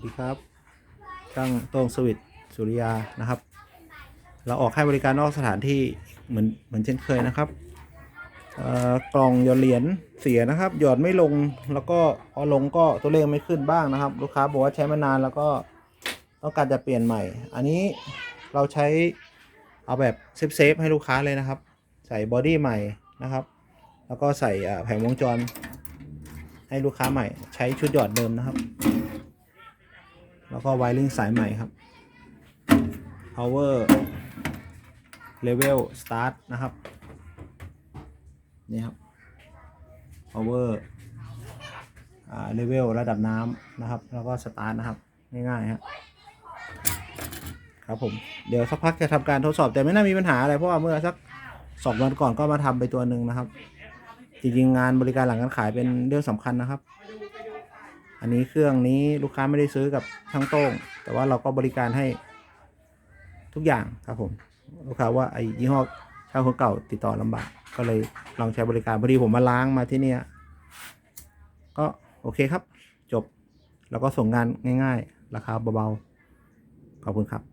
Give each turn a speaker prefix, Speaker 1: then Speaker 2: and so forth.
Speaker 1: สวัสดีครับช่างโต้งสวิตสุริยานะครับ เราออกให้บริการนอกสถานที่เหมือนเหมือนเช่นเคยนะครับกล่องหยอดเหรียญเสียนะครับหยอดไม่ลงแล้วก็พอลงก็ตัวเลขไม่ขึ้นบ้างนะครับ ลูกค้าบอกว่าใช้มานานแล้วก็ต้องการจะเปลี่ยนใหม่ อันนี้เราใช้เอาแบบเซฟเซฟๆให้ลูกค้าเลยนะครับ ใส่บอดี้ใหม่นะครับ แล้วก็ใส่แผงวงจรให้ลูกค้าใหม่ ใช้ชุดหยอดเดิมนะครับ แล้วก็ไวริงสายใหม่ครับ power level start นะครับ นี่ครับ power level ระดับน้ำนะครับ แล้วก็ start นะครับ ง่ายๆครับครับผม เดี๋ยวสักพักจะทำการทดสอบแต่ไม่น่ามีปัญหาอะไร เพราะว่าเมื่อสักสองวันก่อนก็มาทำไปตัวหนึ่งนะครับ จริงๆงานบริการหลังการขายเป็นเรื่องสำคัญนะครับ อันนี้เครื่องนี้ลูกค้าไม่ได้ซื้อกับช่างโต้ง แต่ว่าเราก็บริการให้ทุกอย่างครับผม ลูกค้าว่าไอ้ยี่ห้อช่างคนเก่าติดต่อลำบาก ก็เลยลองใช้บริการพอดีผมมาล้างมาที่เนี่ยก็โอเคครับ จบ แล้วก็ส่งงานง่าย ๆ ราคาเบาๆ ขอบคุณครับ